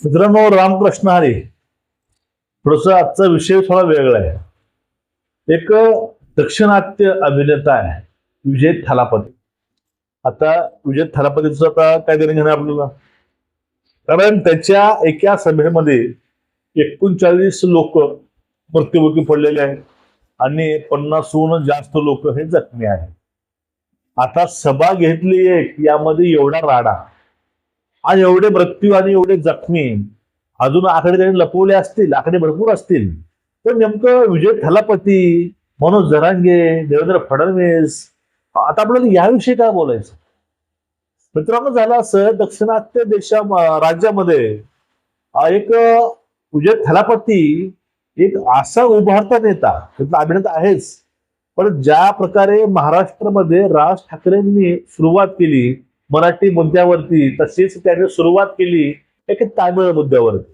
मित्रांनो रामकृष्ण हरी. थोडस आजचा विषय थोडा वेगळा आहे. एक दक्षिणात्य अभिनेता आहे विजय थालापती. आता विजय थालापतीचं आता काय देणं घेणं आपल्याला? कारण त्याच्या एका सभेमध्ये एकोणचाळीस लोक मृत्युमुखी पडलेले आहेत आणि पन्नासहून जास्त लोक हे जखमी आहेत. आता सभा घेतली एक यामध्ये एवढा राडा. आणि एवढे मृत्यू आणि एवढे जखमी अजून आकडे त्यांनी लपवले असतील आकडे भरपूर असतील. तर नेमकं विजय थलापती मनोज जरांगे देवेंद्र फडणवीस आता आपल्याला याविषयी काय बोलायचं? मित्रांनो झालं असं दक्षिणात्य देशा राज्यामध्ये एक विजय थलापती एक असा उभारता नेता त्यातला अभिनेता आहेच. पण ज्या प्रकारे महाराष्ट्रामध्ये राज ठाकरेंनी सुरुवात केली मराठी मुद्द्यावरती तशीच त्याने सुरुवात केली एक तामिळ मुद्द्यावरती.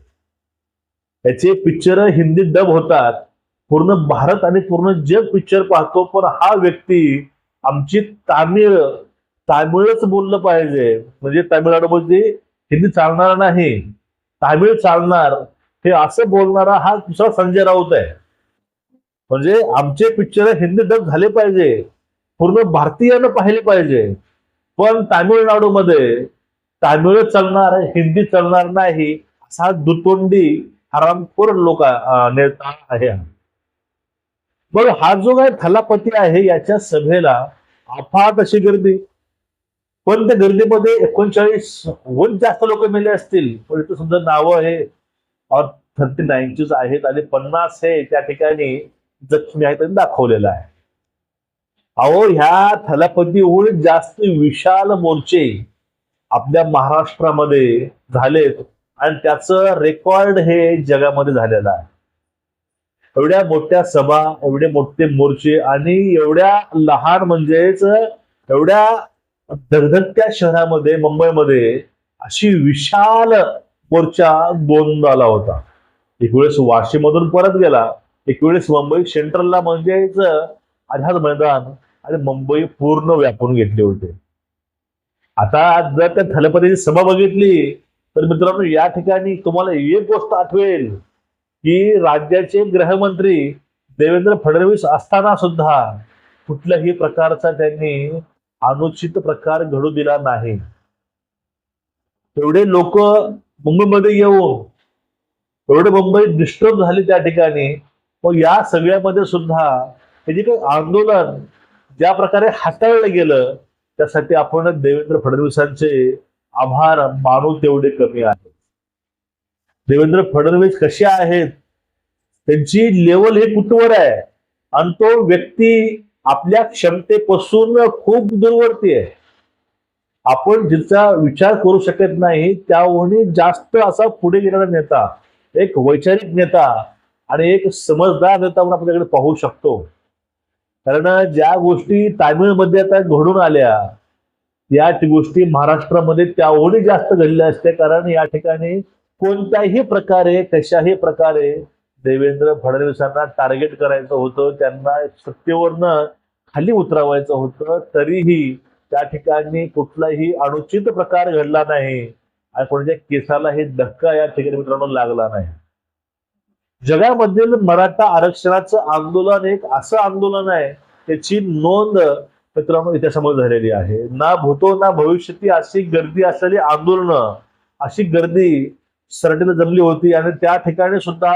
त्याचे पिक्चर हिंदी डब होतात. पूर्ण भारत आणि पूर्ण जग पिक्चर पाहतो पण हा व्यक्ती आमची तामिळ तामिळच बोललं पाहिजे. म्हणजे तामिळनाडूमध्ये हिंदी चालणार नाही. तामिळ चालणार. हे असं बोलणारा हा दुसरा संजय राऊत आहे. म्हणजे आमचे पिक्चर हिंदी डब झाले पाहिजे. पूर्ण भारतीयानं पाहिले पाहिजे. पण तामिळनाडूमध्ये तामिळ चालणार हिंदी चालणार नाही असा दुतोंडी हरामखोर लोक नेता आहे. बरं हा जो काय थलापती आहे याच्या सभेला अफाट अशी गर्दी. पण त्या गर्दीमध्ये एकोणचाळीस वन जास्त लोक मेले असतील. पण इथं समजा नावं हे थर्टी नाईनचीच आहेत आणि पन्नास हे त्या ठिकाणी जखमी आहेत दाखवलेलं आहे. अहो ह्या थलापतीहून जास्त विशाल मोर्चे आपल्या महाराष्ट्रामध्ये झालेत आणि त्याचं रेकॉर्ड हे जगामध्ये झालेलं आहे. एवढ्या मोठ्या सभा एवढे मोठे मोर्चे आणि एवढ्या लहान म्हणजेच एवढ्या धगधगत्या शहरामध्ये मुंबईमध्ये अशी विशाल मोर्चा दोन आला होता. एक वेळेस वाशीमधून परत गेला एक वेळेस मुंबई सेंट्रलला म्हणजेच आझाद मैदान आणि मुंबई पूर्ण व्यापून घेतले होते. आता जर त्या थलपतीची सभा बघितली तर मित्रांनो या ठिकाणी तुम्हाला एक गोष्ट आठवेल की राज्याचे गृहमंत्री देवेंद्र फडणवीस असताना सुद्धा कुठल्याही प्रकारचा त्यांनी अनुचित प्रकार घडू दिला नाही. एवढे लोक मुंबईमध्ये येऊन एवढे मुंबई डिस्टर्ब झाली त्या ठिकाणी मग या सगळ्यामध्ये सुद्धा हे जे काही आंदोलन ज्या प्रकारे हाताळलं गेलं त्यासाठी आपण देवेंद्र फडणवीसांचे आभार मानू तेवढे कमी आहेत. देवेंद्र फडणवीस कसे आहेत? त्यांची लेवल हे कुठवर आहे? आणि तो व्यक्ती आपल्या क्षमतेपासून खूप दूरवरती आहे. आपण जिचा विचार करू शकत नाही त्याहूनही जास्त असा पुढे गेलेला नेता एक वैचारिक नेता आणि एक समजदार नेता म्हणून आपल्याकडे पाहू शकतो. कारण ज्या गोष्टी तामिळमध्ये आता घडून आल्या या गोष्टी महाराष्ट्रामध्ये त्याहूनही जास्त घडल्या असत्या. कारण या ठिकाणी कोणत्याही प्रकारे कशाही प्रकारे देवेंद्र फडणवीसांना टार्गेट करायचं होतं त्यांना सत्तेवरनं खाली उतरवायचं होतं तरीही त्या ठिकाणी कुठलाही अनुचित प्रकार घडला नाही आणि कोणाच्या केसाला हे धक्का या ठिकाणी मित्रांनो लागला नाही. जगामधील मराठा आरक्षणाचं आंदोलन एक असं आंदोलन आहे त्याची नोंद मित्रांनो इतिहासामध्ये झालेली आहे. ना भूतो ना भविष्यती अशी गर्दी असलेली आंदोलनं अशी गर्दी सरटीला जमली होती आणि त्या ठिकाणी सुद्धा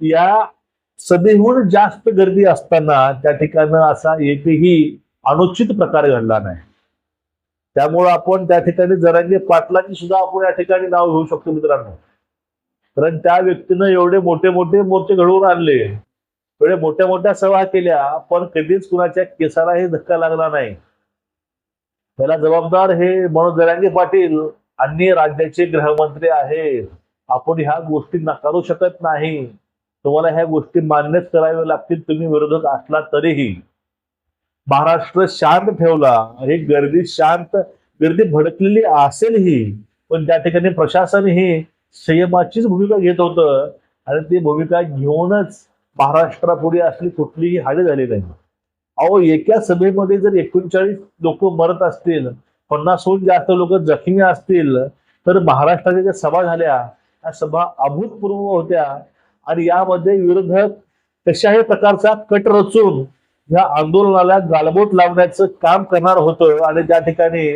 या सदीहून जास्त गर्दी असताना त्या ठिकाणी असा एकही अनुचित प्रकार घडला नाही. त्यामुळं आपण त्या ठिकाणी जरांगे पाटलांची सुद्धा आपण या ठिकाणी नाव घेऊ शकतो मित्रांनो. कारण त्या व्यक्तीनं एवढे मोठे मोठे मोर्चे घडवून आणले. एवढे मोठ्या मोठ्या सभा केल्या पण कधीच कुणाच्या केसाला हे धक्का लागला नाही. त्याला जबाबदार हे मनोज दरांगे पाटील आणि राज्याचे गृहमंत्री आहेत. आपण ह्या गोष्टी नाकारू शकत नाही. तुम्हाला ह्या गोष्टी मान्यच कराव्या लागतील तुम्ही विरोधक असला तरीही. महाराष्ट्र शांत ठेवला. ही गर्दी शांत गर्दी भडकलेली असेलही पण त्या ठिकाणी प्रशासन ही संयमाचीच भूमिका घेत होतं. आणि ती भूमिका घेऊनच महाराष्ट्रापुढे असली कुठलीही हानी झाली नाही. अहो एका सभेमध्ये जर एकोणचाळीस लोक मरत असतील पन्नासहून जास्त लोक जखमी असतील तर महाराष्ट्राच्या ज्या सभा झाल्या त्या सभा अभूतपूर्व होत्या. आणि यामध्ये विरोधक कशाही प्रकारचा कट रचून या आंदोलनाला गालबोट लावण्याचं काम करणार होतं. आणि त्या ठिकाणी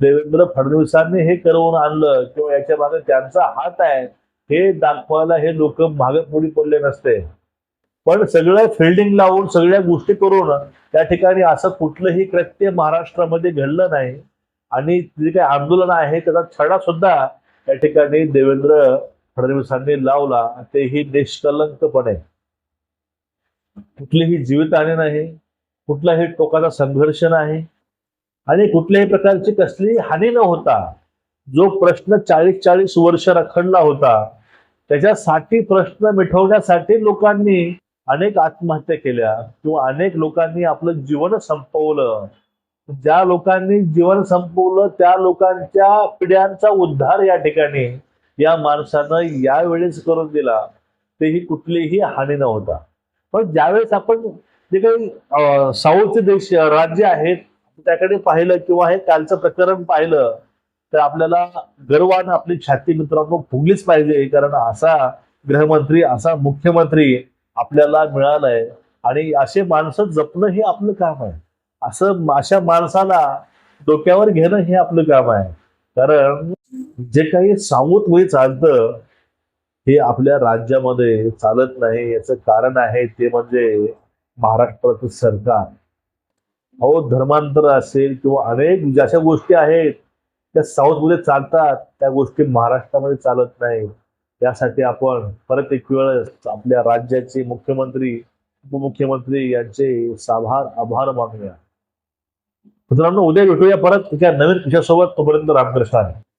देवेंद्र फडणवीसांनी हे करवून आणलं किंवा याच्या मागे त्यांचा हात आहे हे दाखवायला हे लोक मागे पुढे पडले नसते. पण सगळं फिल्डिंग लावून सगळ्या गोष्टी करून त्या ठिकाणी असं कुठलंही कृत्य महाराष्ट्रामध्ये घडलं नाही. आणि जे काही आंदोलन आहे त्याचा छडा सुद्धा त्या ठिकाणी देवेंद्र फडणवीसांनी लावला. तेही निष्कलंकपणे. कुठलीही जीवितहानी नाही कुठलाही टोकाचा संघर्ष नाही. आणि कुठल्याही प्रकारची कसलीही हानी न होता जो प्रश्न चाळीस चाळीस वर्ष रखडला होता त्याच्यासाठी प्रश्न मिठवण्यासाठी लोकांनी अनेक आत्महत्या केल्या. किंवा अनेक लोकांनी आपलं जीवन संपवलं. ज्या लोकांनी जीवन संपवलं त्या लोकांच्या पिढ्यांचा उद्धार या ठिकाणी या माणसानं यावेळेस करून दिला. तेही कुठलीही हानी नव्हता पण ज्यावेळेस आपण जे काही साऊथ साऊथचे देश राज्य आहेत त्याकडे पाहिलं किंवा हे कालचं प्रकरण पाहिलं तर आपल्याला गर्वानं आपली छाती मित्रांनो फुगलीच पाहिजे. कारण असा गृहमंत्री असा मुख्यमंत्री आपल्याला मिळालाय. आणि असे माणसं जपणं हे आपलं काम आहे. असं अशा माणसाला डोक्यावर घेणं हे आपलं काम आहे. कारण जे काही साऊथ वय चालतं हे आपल्या राज्यामध्ये चालत नाही. याचं कारण आहे ते म्हणजे महाराष्ट्राचं सरकार. अहो धर्मांतर असेल किंवा अनेक म्हणजे ज्या गोष्टी आहेत त्या साऊथमध्ये चालतात त्या गोष्टी महाराष्ट्रामध्ये चालत नाही त्यासाठी आपण परत एक वेळ आपल्या राज्याचे मुख्यमंत्री उपमुख्यमंत्री यांचे साभार आभार मानूया. मित्रांनो उद्या भेटूया परत त्या नवीन विषयासोबत तोपर्यंत रामकृष्ण आहे.